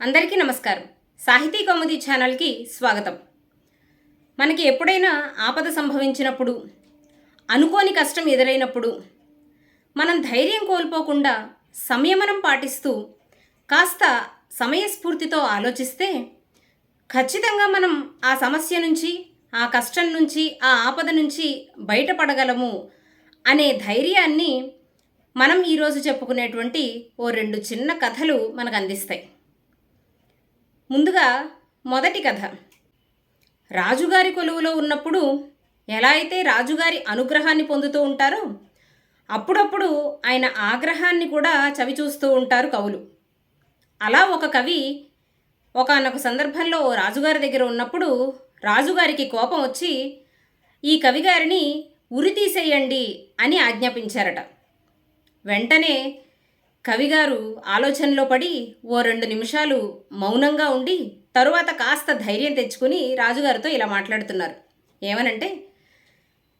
అందరికీ నమస్కారం. సాహితీ కౌముది ఛానల్కి స్వాగతం. మనకి ఎప్పుడైనా ఆపద సంభవించినప్పుడు అనుకోని కష్టం ఎదురైనప్పుడు మనం ధైర్యం కోల్పోకుండా సంయమనం పాటిస్తూ కాస్త సమయస్ఫూర్తితో ఆలోచిస్తే ఖచ్చితంగా మనం ఆ సమస్య నుంచి ఆ కష్టం నుంచి ఆ ఆపద నుంచి బయటపడగలము అనే ధైర్యాన్ని మనం ఈరోజు చెప్పుకునేటువంటి ఓ రెండు చిన్న కథలు మనకు అందిస్తాయి. ముందుగా మొదటి కథ. రాజుగారి కొలువులో ఉన్నప్పుడు ఎలా అయితే రాజుగారి అనుగ్రహాన్ని పొందుతూ ఉంటారో అప్పుడప్పుడు ఆయన ఆగ్రహాన్ని కూడా చవిచూస్తూ ఉంటారు కవులు. అలా ఒక కవి ఒకనొక సందర్భంలో రాజుగారి దగ్గర ఉన్నప్పుడు రాజుగారికి కోపం వచ్చి ఈ కవిగారిని ఉరి తీసేయండి అని ఆజ్ఞాపించారట. వెంటనే కవిగారు ఆలోచనలో పడి ఓ రెండు నిమిషాలు మౌనంగా ఉండి తరువాత కాస్త ధైర్యం తెచ్చుకుని రాజుగారితో ఇలా మాట్లాడుతున్నారు. ఏమనంటే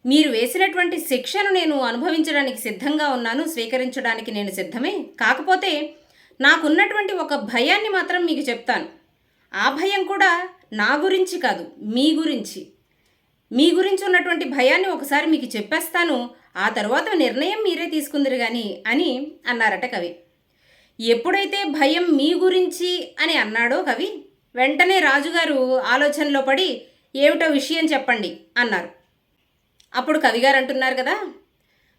మీరు వేసినటువంటి శిక్షను నేను అనుభవించడానికి సిద్ధంగా ఉన్నాను స్వీకరించడానికి నేను సిద్ధమే. కాకపోతే నాకున్నటువంటి ఒక భయాన్ని మాత్రం మీకు చెప్తాను. ఆ భయం కూడా నా గురించి కాదు మీ గురించి. మీ గురించి ఉన్నటువంటి భయాన్ని ఒకసారి మీకు చెప్పేస్తాను ఆ తర్వాత నిర్ణయం మీరే తీసుకుందరు కానీ అని అన్నారట కవి. ఎప్పుడైతే భయం మీ గురించి అని అన్నాడో కవి వెంటనే రాజుగారు ఆలోచనలో పడి ఏమిటో విషయం చెప్పండి అన్నారు. అప్పుడు కవిగారు అంటున్నారు కదా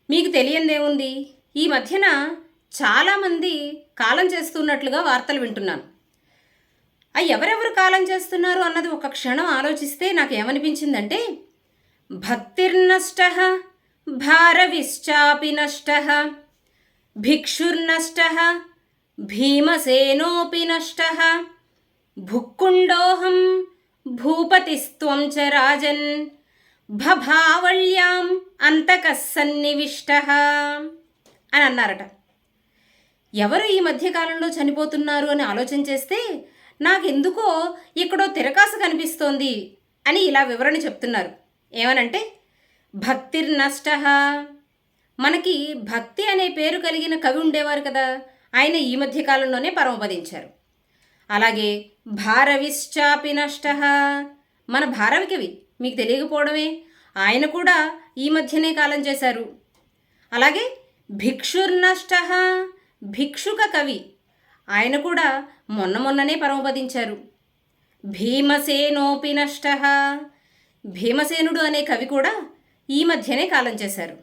మీకు తెలియందేముంది ఈ మధ్యన చాలామంది కాలం చేస్తున్నట్లుగా వార్తలు వింటున్నాను. అవి ఎవరెవరు కాలం చేస్తున్నారు అన్నది ఒక క్షణం ఆలోచిస్తే నాకు ఏమనిపించిందంటే భక్తిర్నష్ట భారవిశ్చాపి నష్ట భిక్షుర్నష్ట భీమసేనోపి నష్ట. భుక్కుండోహం భూపతిస్త్వం చ రాజన్. భభావళ్యాం అంతక సన్నివిష్ట అని అన్నారట. ఎవరు ఈ మధ్యకాలంలో చనిపోతున్నారు అని ఆలోచన చేస్తే నాకెందుకో ఇక్కడో తిరకాస కనిపిస్తోంది అని ఇలా వివరణ చెప్తున్నారు. ఏమనంటే భక్తిర్నష్ట. మనకి భక్తి అనే పేరు కలిగిన కవి ఉండేవారు కదా. ఆయన ఈ మధ్య కాలంలోనే పరమపదించారు. అలాగే భారవిశ్చాపి నష్ట. మన భారవి కవి మీకు తెలియకపోవడమే ఆయన కూడా ఈ మధ్యనే కాలం చేశారు. అలాగే భిక్షుర్నష్ట భిక్షుక కవి ఆయన కూడా మొన్న మొన్ననే పరమపదించారు. భీమసేనోపి నష్ట. భీమసేనుడు అనే కవి కూడా ఈ మధ్యనే కాలం చేశారు.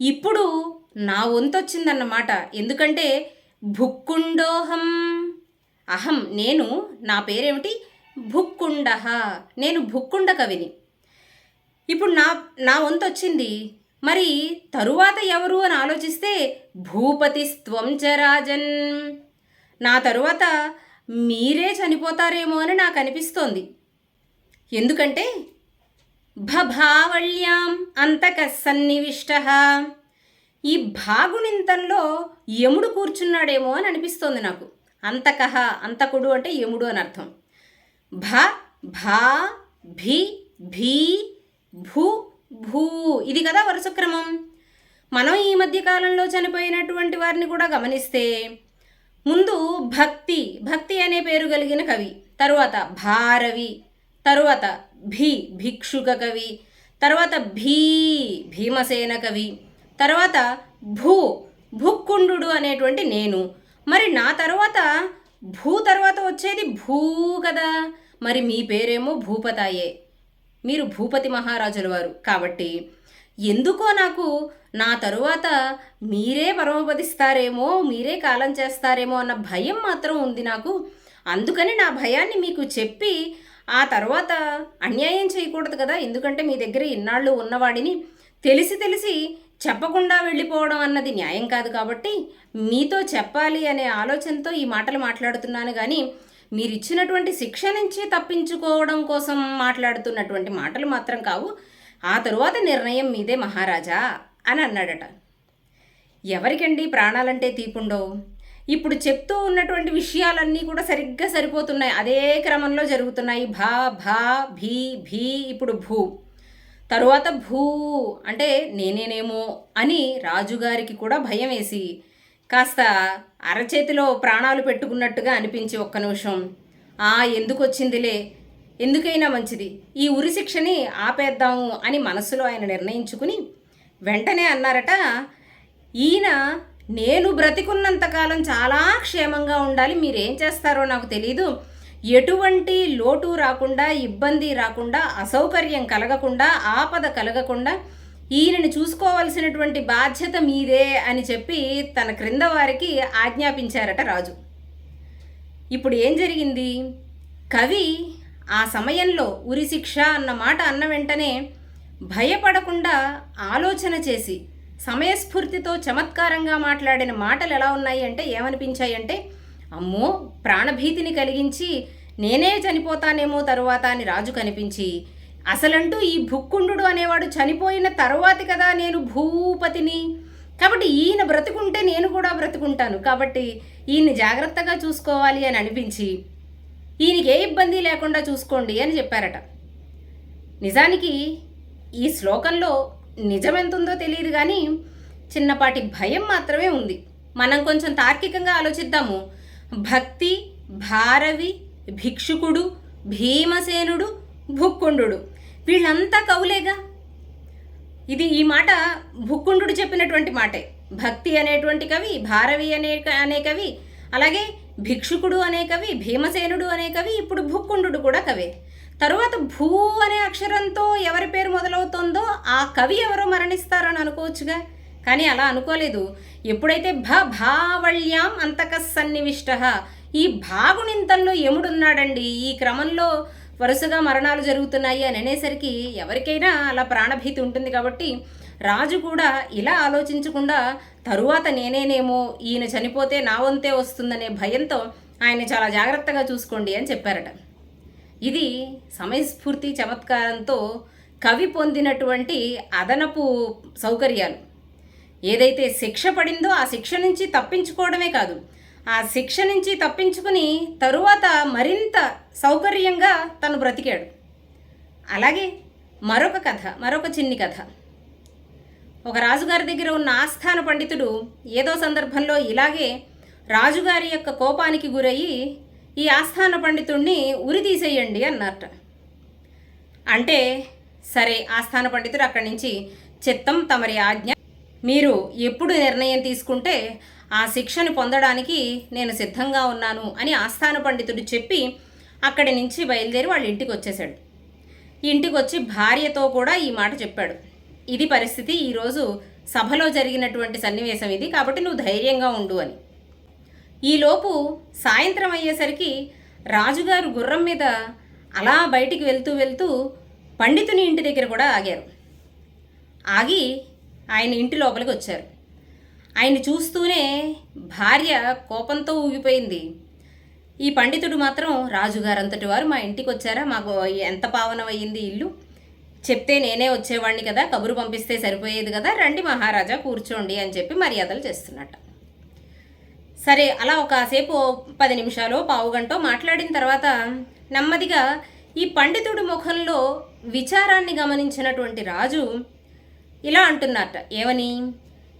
ఇప్పుడు నా వంతొచ్చిందన్నమాట. ఎందుకంటే భుక్కుండోహం. అహం నేను నా పేరేమిటి? భుక్కుండ. నేను భుక్కుండ కవిని. ఇప్పుడు నా నా వంతు వచ్చింది మరి తరువాత ఎవరు అని ఆలోచిస్తే భూపతి రాజన్. నా తరువాత మీరే చనిపోతారేమో అని నాకు అనిపిస్తోంది. ఎందుకంటే భభావళ్యాం అంతక సన్నివిష్ట. ఈ భాగునింతంలో యముడు కూర్చున్నాడేమో అని అనిపిస్తోంది నాకు. అంతకహ అంతకుడు అంటే యముడు అని అర్థం. భ భా భి భీ భూ భూ. ఇది కదా వరుస క్రమం. మనం ఈ మధ్య కాలంలో చనిపోయినటువంటి వారిని కూడా గమనిస్తే ముందు భక్తి భక్తి అనే పేరు కలిగిన కవి తరువాత భారవి తరువాత భీ భిక్షుక కవి తర్వాత భీ భీమసేన కవి తర్వాత భూ భుక్కుండు అనేటువంటి నేను. మరి నా తర్వాత భూ తర్వాత వచ్చేది భూ కదా. మరి మీ పేరేమో భూపతాయే. మీరు భూపతి మహారాజుల వారు. కాబట్టి ఎందుకో నాకు నా తరువాత మీరే పరమపదిస్తారేమో మీరే కాలం చేస్తారేమో అన్న భయం మాత్రం ఉంది నాకు. అందుకని నా భయాన్ని మీకు చెప్పి ఆ తర్వాత అన్యాయం చేయకూడదు కదా. ఎందుకంటే మీ దగ్గర ఇన్నాళ్ళు ఉన్నవాడిని తెలిసి తెలిసి చెప్పకుండా వెళ్ళిపోవడం అన్నది న్యాయం కాదు కాబట్టి మీతో చెప్పాలి అనే ఆలోచనతో ఈ మాటలు మాట్లాడుతున్నాను కానీ మీరు ఇచ్చినటువంటి శిక్ష నుంచి తప్పించుకోవడం కోసం మాట్లాడుతున్నటువంటి మాటలు మాత్రం కావు. ఆ తరువాత నిర్ణయం మీదే మహారాజా అని అన్నాడట. ఎవరికండి ప్రాణాలంటే తీపుండో ఇప్పుడు చెప్తూ ఉన్నటువంటి విషయాలన్నీ కూడా సరిగ్గా సరిపోతున్నాయి. అదే క్రమంలో జరుగుతున్నాయి. భా భా భీ భీ ఇప్పుడు భూ. తరువాత భూ అంటే నేనేనేమో అని రాజుగారికి కూడా భయం వేసి కాస్త అరచేతిలో ప్రాణాలు పెట్టుకున్నట్టుగా అనిపించి ఒక్క నిమిషం. ఆ ఎందుకు వచ్చిందిలే ఎందుకైనా మంచిది. ఈ ఉరి శిక్షని ఆపేద్దాము అని మనసులో ఆయన నిర్ణయించుకుని వెంటనే అన్నారట ఈయన నేను బ్రతికున్నంతకాలం చాలా క్షేమంగా ఉండాలి. మీరేం చేస్తారో నాకు తెలీదు. ఎటువంటి లోటు రాకుండా ఇబ్బంది రాకుండా అసౌకర్యం కలగకుండా ఆపద కలగకుండా ఈయనని చూసుకోవాల్సినటువంటి బాధ్యత మీదే అని చెప్పి తన క్రింద వారికి ఆజ్ఞాపించారట రాజు. ఇప్పుడు ఏం జరిగింది? కవి ఆ సమయంలో ఉరిశిక్ష అన్న మాట అన్న వెంటనే భయపడకుండా ఆలోచన చేసి సమయస్ఫూర్తితో చమత్కారంగా మాట్లాడిన మాటలు ఎలా ఉన్నాయి అంటే ఏమనిపించాయంటే అమ్మో ప్రాణభీతిని కలిగించి నేనే చనిపోతానేమో తరువాత అని రాజు కనిపించి అసలంటూ ఈ భుక్కుండు అనేవాడు చనిపోయిన తరువాతి కదా నేను భూపతిని. కాబట్టి ఈయన బ్రతుకుంటే నేను కూడా బ్రతుకుంటాను. కాబట్టి ఈయన్ని జాగ్రత్తగా చూసుకోవాలి అని అనిపించి ఈయనకి ఏ ఇబ్బంది లేకుండా చూసుకోండి అని చెప్పారట. నిజానికి ఈ శ్లోకంలో నిజమెంతుందో తెలియదు కానీ చిన్నపాటి భయం మాత్రమే ఉంది. మనం కొంచెం తార్కికంగా ఆలోచిద్దాము. భక్తి భారవి భిక్షుకుడు భీమసేనుడు భుక్కుండు వీళ్ళంతా కవులేగా? ఇది ఈ మాట భుక్కుండు చెప్పినటువంటి మాటే. భక్తి అనేటువంటి కవి భారవి అనే అనే కవి అలాగే భిక్షుకుడు అనే కవి భీమసేనుడు అనే కవి ఇప్పుడు భుక్కుండు కూడా కవే. తరువాత భూ అనే అక్షరంతో ఎవరి పేరు మొదలవుతుందో ఆ కవి ఎవరో మరణిస్తారని అనుకోవచ్చుగా. కానీ అలా అనుకోలేదు. ఎప్పుడైతే భ భావళ్యాం అంతక సన్నివిష్ట ఈ బాగునింతల్లో ఎముడున్నాడండి ఈ క్రమంలో వరుసగా మరణాలు జరుగుతున్నాయి అని అనేసరికి ఎవరికైనా అలా ప్రాణభీతి ఉంటుంది కాబట్టి రాజు కూడా ఇలా ఆలోచించకుండా తరువాత నేనేనేమో ఈయన చనిపోతే నా వంతే వస్తుందనే భయంతో ఆయన చాలా జాగ్రత్తగా చూసుకోండి అని చెప్పారట. ఇది సమయస్ఫూర్తి చమత్కారంతో కవి పొందినటువంటి అదనపు సౌకర్యాలు. ఏదైతే శిక్ష పడిందో ఆ శిక్ష నుంచి తప్పించుకోవడమే కాదు ఆ శిక్ష నుంచి తప్పించుకుని తరువాత మరింత సౌకర్యంగా తను బ్రతికాడు. అలాగే మరొక కథ మరొక చిన్ని కథ. ఒక రాజుగారి దగ్గర ఉన్న ఆస్థాన పండితుడు ఏదో సందర్భంలో ఇలాగే రాజుగారి యొక్క కోపానికి గురయ్యి ఈ ఆస్థాన పండితుడిని ఉరి తీసేయండి అన్నట్ట అంటే సరే ఆస్థాన పండితుడు అక్కడి నుంచి చిత్తం తమరి ఆజ్ఞ మీరు ఎప్పుడు నిర్ణయం తీసుకుంటే ఆ శిక్షను పొందడానికి నేను సిద్ధంగా ఉన్నాను అని ఆస్థాన పండితుడు చెప్పి అక్కడి నుంచి బయలుదేరి వాళ్ళ ఇంటికి వచ్చేశాడు. ఇంటికి వచ్చి భార్యతో కూడా ఈ మాట చెప్పాడు. ఇది పరిస్థితి ఈరోజు సభలో జరిగినటువంటి సన్నివేశం ఇది కాబట్టి నువ్వు ధైర్యంగా ఉండు అని. ఈలోపు సాయంత్రం అయ్యేసరికి రాజుగారు గుర్రం మీద అలా బయటికి వెళ్తూ వెళ్తూ పండితుని ఇంటి దగ్గర కూడా ఆగారు. ఆగి ఆయన ఇంటి లోపలికి వచ్చారు. ఆయన చూస్తూనే భార్య కోపంతో ఊగిపోయింది. ఈ పండితుడు మాత్రం రాజుగారంతటి వారు మా ఇంటికి వచ్చారా మాకు ఎంత పావనమయ్యింది ఇల్లు? చెప్తే నేనే వచ్చేవాడిని కదా కబురు పంపిస్తే సరిపోయేది కదా రండి మహారాజా కూర్చోండి అని చెప్పి మర్యాదలు చేస్తున్నట్ట. సరే అలా ఒకసేపు పది నిమిషాలు పావు గంట మాట్లాడిన తర్వాత నెమ్మదిగా ఈ పండితుడి ముఖంలో విచారాన్ని గమనించినటువంటి రాజు ఇలా అంటున్నట్ట. ఏమని?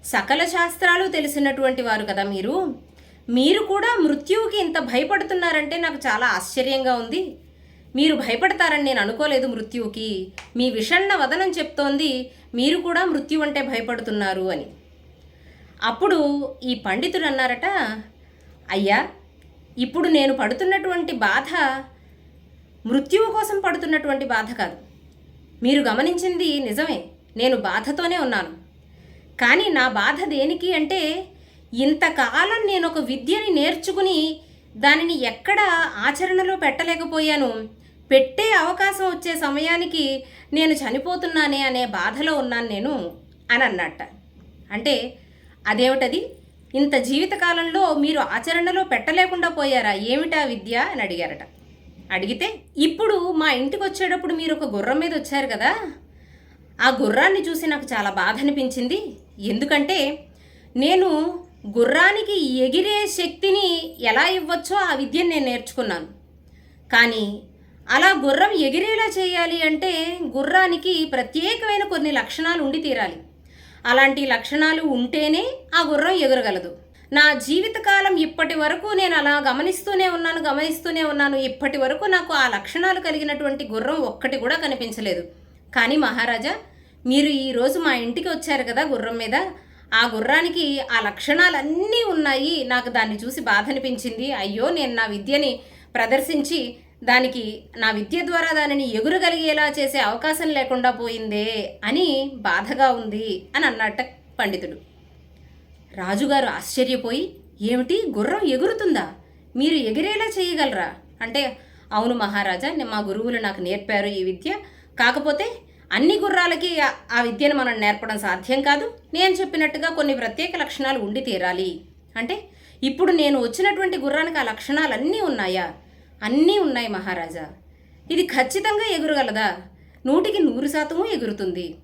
సకల శాస్త్రాలు తెలిసినటువంటి వారు కదా మీరు? మీరు కూడా మృత్యువుకి ఇంత భయపడుతున్నారంటే నాకు చాలా ఆశ్చర్యంగా ఉంది. మీరు భయపడతారని నేను అనుకోలేదు మృత్యువుకి. మీ విషన్న వదనం చెప్తోంది మీరు కూడా మృత్యు అంటే భయపడుతున్నారు అని. అప్పుడు ఈ పండితుడు అన్నారట అయ్యా ఇప్పుడు నేను పడుతున్నటువంటి బాధ మృత్యువు కోసం పడుతున్నటువంటి బాధ కాదు. మీరు గమనించింది నిజమే. నేను బాధతోనే ఉన్నాను. కానీ నా బాధ దేనికి అంటే ఇంతకాలం నేను ఒక విద్యని నేర్చుకుని దానిని ఎక్కడ ఆచరణలో పెట్టలేకపోయాను. పెట్టే అవకాశం వచ్చే సమయానికి నేను చనిపోతున్నానే అనే బాధలో ఉన్నాను నేను అని అన్నట్ట అంటే అదేమిటది? ఇంత జీవితకాలంలో మీరు ఆచరణలో పెట్టలేకుండా పోయారా? ఏమిటా విద్య అని అడిగారట. అడిగితే ఇప్పుడు మా ఇంటికి వచ్చేటప్పుడు మీరు ఒక గుర్రం మీద వచ్చారు కదా? ఆ గుర్రాన్ని చూసి నాకు చాలా బాధ అనిపించింది. ఎందుకంటే నేను గుర్రానికి ఎగిరే శక్తిని ఎలా ఇవ్వచ్చో ఆ విద్యను నేను నేర్చుకున్నాను. కానీ అలా గుర్రం ఎగిరేలా చేయాలి అంటే గుర్రానికి ప్రత్యేకమైన కొన్ని లక్షణాలు ఉండి తీరాలి. అలాంటి లక్షణాలు ఉంటేనే ఆ గుర్రం ఎగరగలదు. నా జీవితకాలం ఇప్పటి వరకు నేను అలా గమనిస్తూనే ఉన్నాను గమనిస్తూనే ఉన్నాను. ఇప్పటి వరకు నాకు ఆ లక్షణాలు కలిగినటువంటి గుర్రం ఒక్కటి కూడా కనిపించలేదు. కానీ మహారాజా మీరు ఈరోజు మా ఇంటికి వచ్చారు కదా గుర్రం మీద? ఆ గుర్రానికి ఆ లక్షణాలన్నీ ఉన్నాయి. నాకు దాన్ని చూసి బాధ అనిపించింది అయ్యో నేను నా విద్యని ప్రదర్శించి దానికి నా విద్య ద్వారా దానిని ఎగురగలిగేలా చేసే అవకాశం లేకుండా పోయిందే అని బాధగా ఉంది అని అన్నట్ట పండితుడు. రాజుగారు ఆశ్చర్యపోయి ఏమిటి? గుర్రం ఎగురుతుందా? మీరు ఎగిరేలా చేయగలరా? అంటే అవును మహారాజా మా గురువులు నాకు నేర్పారు ఈ విద్య. కాకపోతే అన్ని గుర్రాలకి ఆ- విద్యను మనం నేర్పడం సాధ్యం కాదు. నేను చెప్పినట్టుగా కొన్ని ప్రత్యేక లక్షణాలు ఉండి తీరాలి. అంటే ఇప్పుడు నేను వచ్చినటువంటి గుర్రానికి ఆ లక్షణాలన్నీ ఉన్నాయా? అన్నీ ఉన్నాయి మహారాజా. ఇది ఖచ్చితంగా ఎగురగలదా? నూటికి నూరు శాతము ఎగురుతుంది.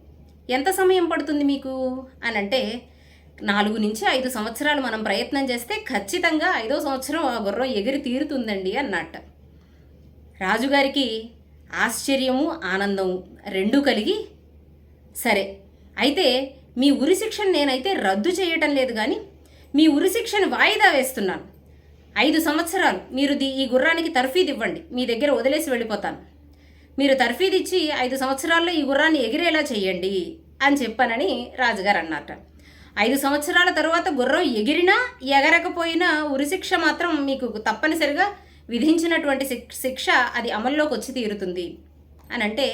ఎంత సమయం పడుతుంది మీకు? అని అంటే నాలుగు నుంచి ఐదు సంవత్సరాలు మనం ప్రయత్నం చేస్తే ఖచ్చితంగా ఐదో సంవత్సరం ఆ గుర్రం ఎగిరి తీరుతుందండి అన్నట్టు. రాజుగారికి ఆశ్చర్యము ఆనందము రెండూ కలిగి సరే. అయితే మీ ఉరి శిక్షను నేనైతే రద్దు చేయటం లేదు కానీ మీ ఉరి శిక్షను వాయిదా వేస్తున్నాను. ఐదు సంవత్సరాలు మీరు ది ఈ గుర్రానికి తర్ఫీదు ఇవ్వండి. మీ దగ్గర వదిలేసి వెళ్ళిపోతాను. మీరు తర్ఫీదు ఇచ్చి ఐదు సంవత్సరాల్లో ఈ గుర్రాన్ని ఎగిరేలా చేయండి అని చెప్పానని రాజుగారు అన్నట ఐదు సంవత్సరాల తర్వాత గుర్రం ఎగిరినా ఎగరకపోయినా ఉరిశిక్ష మాత్రం మీకు తప్పనిసరిగా విధించినటువంటి శిక్ష అది అమల్లోకి వచ్చి తీరుతుంది. అని అంటే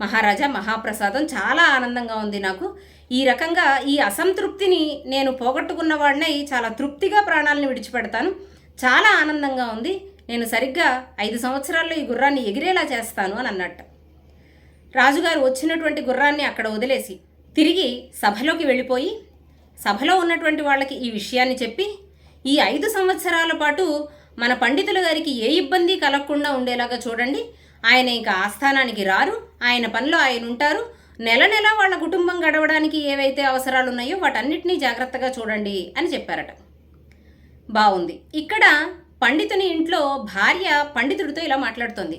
మహారాజా మహాప్రసాదం చాలా ఆనందంగా ఉంది నాకు. ఈ రకంగా ఈ అసంతృప్తిని నేను పోగొట్టుకున్న వాడినై చాలా తృప్తిగా ప్రాణాలను విడిచిపెడతాను. చాలా ఆనందంగా ఉంది. నేను సరిగ్గా ఐదు సంవత్సరాల్లో ఈ గుర్రాన్ని ఎగిరేలా చేస్తాను అని అన్నట్టు. రాజుగారు వచ్చినటువంటి గుర్రాన్ని అక్కడ వదిలేసి తిరిగి సభలోకి వెళ్ళిపోయి సభలో ఉన్నటువంటి వాళ్ళకి ఈ విషయాన్ని చెప్పి ఈ ఐదు సంవత్సరాల పాటు మన పండితుల గారికి ఏ ఇబ్బంది కలగకుండా ఉండేలాగా చూడండి. ఆయన ఇంకా ఆస్థానానికి రారు ఆయన పనిలో ఆయన ఉంటారు. నెల నెల వాళ్ళ కుటుంబం గడవడానికి ఏవైతే అవసరాలు ఉన్నాయో వాటన్నిటినీ జాగ్రత్తగా చూడండి అని చెప్పారట. బాగుంది ఇక్కడ పండితుని ఇంట్లో భార్య పండితుడితో ఇలా మాట్లాడుతోంది.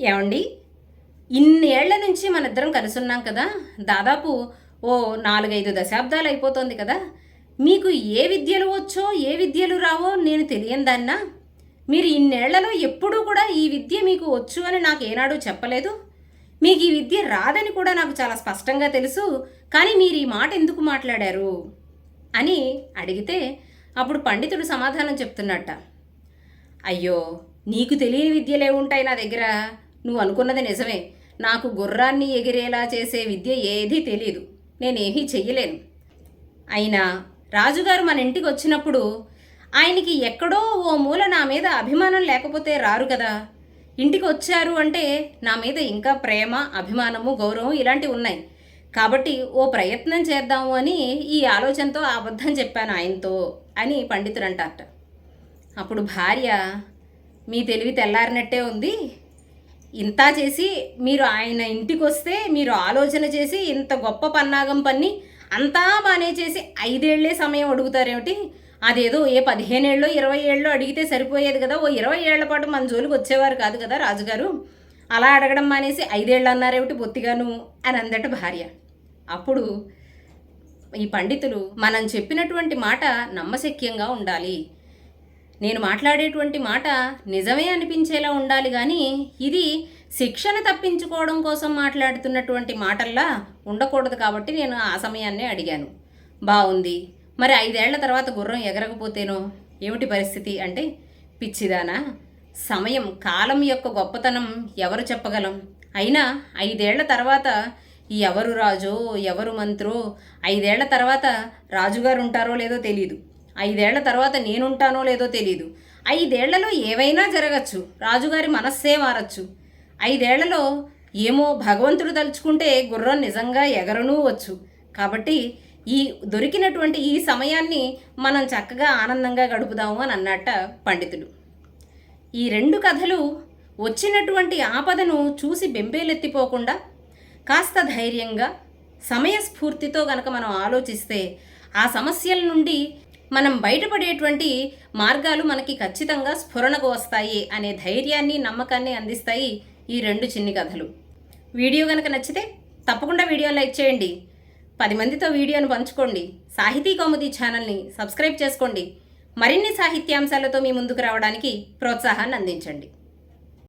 ఏమండి? ఇన్నేళ్ళ నుంచి మన ఇద్దరం కలిసి ఉన్నాం కదా. దాదాపు ఓ నాలుగైదు దశాబ్దాలు అయిపోతుంది కదా. మీకు ఏ విద్యలు వచ్చో ఏ విద్యలు రావో నేను తెలియని మీరు ఇన్నేళ్ళలో ఎప్పుడూ కూడా ఈ విద్య మీకు వచ్చు అని నాకు ఏనాడు చెప్పలేదు. మీకు ఈ విద్య రాదని కూడా నాకు చాలా స్పష్టంగా తెలుసు. కానీ మీరు ఈ మాట ఎందుకు మాట్లాడారు? అని అడిగితే అప్పుడు పండితుడు సమాధానం చెప్తున్నట్ట. అయ్యో నీకు తెలియని విద్యలే ఉంటాయి నా దగ్గర. నువ్వు అనుకున్నది నిజమే. నాకు గుర్రాన్ని ఎగిరేలా చేసే విద్య ఏదీ తెలియదు నేనేమీ చెయ్యలేను. అయినా రాజుగారు మన ఇంటికి వచ్చినప్పుడు ఆయనకి ఎక్కడో ఓ మూల నా మీద అభిమానం లేకపోతే రారు కదా. ఇంటికి వచ్చారు అంటే నా మీద ఇంకా ప్రేమ అభిమానము గౌరవం ఇలాంటివి ఉన్నాయి. కాబట్టి ఓ ప్రయత్నం చేద్దాము అని ఈ ఆలోచనతో అబద్ధం చెప్పాను ఆయనతో అని పండితుడు అంటారట. అప్పుడు భార్య మీ తెలివి తెల్లారినట్టే ఉంది. ఇంత చేసి మీరు ఆయన ఇంటికి వస్తే మీరు ఆలోచన చేసి ఇంత గొప్ప పన్నాగం పన్ని అంతా బాగానే చేసి ఐదేళ్ళే సమయం అడుగుతారేమిటి అదేదో ఏ పదిహేనేళ్ళో ఇరవై ఏళ్ళో అడిగితే సరిపోయేది కదా ఓ ఇరవై ఏళ్ళ పాటు మన జోలికి వచ్చేవారు కాదు కదా రాజుగారు. అలా అడగడం మానేసి ఐదేళ్ళు అన్నారేమిటి బొత్తిగాను? అని అందట భార్య. అప్పుడు ఈ పండితులు మనం చెప్పినటువంటి మాట నమ్మశక్యంగా ఉండాలి. నేను మాట్లాడేటువంటి మాట నిజమే అనిపించేలా ఉండాలి కానీ ఇది శిక్షణ తప్పించుకోవడం కోసం మాట్లాడుతున్నటువంటి మాటల్లా ఉండకూడదు కాబట్టి నేను ఆ సమయాన్నే అడిగాను. బాగుంది మరి ఐదేళ్ళ తర్వాత గుర్రం ఎగరకపోతేనో ఏమిటి పరిస్థితి అంటే పిచ్చిదానా? సమయం కాలం యొక్క గొప్పతనం ఎవరు చెప్పగలం? అయినా ఐదేళ్ళ తర్వాత ఎవరు రాజో ఎవరు మంత్రో ఐదేళ్ళ తర్వాత రాజుగారు ఉంటారో లేదో తెలియదు ఐదేళ్ళ తర్వాత నేనుంటానో లేదో తెలియదు ఐదేళ్ళలో ఏవైనా జరగచ్చు. రాజుగారి మనస్సే మారచ్చు. ఐదేళ్ళలో ఏమో భగవంతుడు తలుచుకుంటే గుర్రం నిజంగా ఎగరనూ వచ్చు. కాబట్టి ఈ దొరికినటువంటి ఈ సమయాన్ని మనం చక్కగా ఆనందంగా గడుపుదాము అని అన్నట్ట పండితుడు ఈ రెండు కథలు వచ్చినటువంటి ఆపదను చూసి బెంబేలెత్తిపోకుండా కాస్త ధైర్యంగా సమయస్ఫూర్తితో గనక మనం ఆలోచిస్తే ఆ సమస్యల నుండి మనం బయటపడేటువంటి మార్గాలు మనకి ఖచ్చితంగా స్ఫురణకు వస్తాయి అనే ధైర్యాన్ని నమ్మకాన్ని అందిస్తాయి ఈ రెండు చిన్ని కథలు. వీడియో కనుక నచ్చితే తప్పకుండా వీడియో లైక్ చేయండి. పది మందితో వీడియోను పంచుకోండి. సాహితీ కౌముది ఛానల్ని సబ్స్క్రైబ్ చేసుకోండి. మరిన్ని సాహిత్యాంశాలతో మీ ముందుకు రావడానికి ప్రోత్సాహాన్ని అందించండి.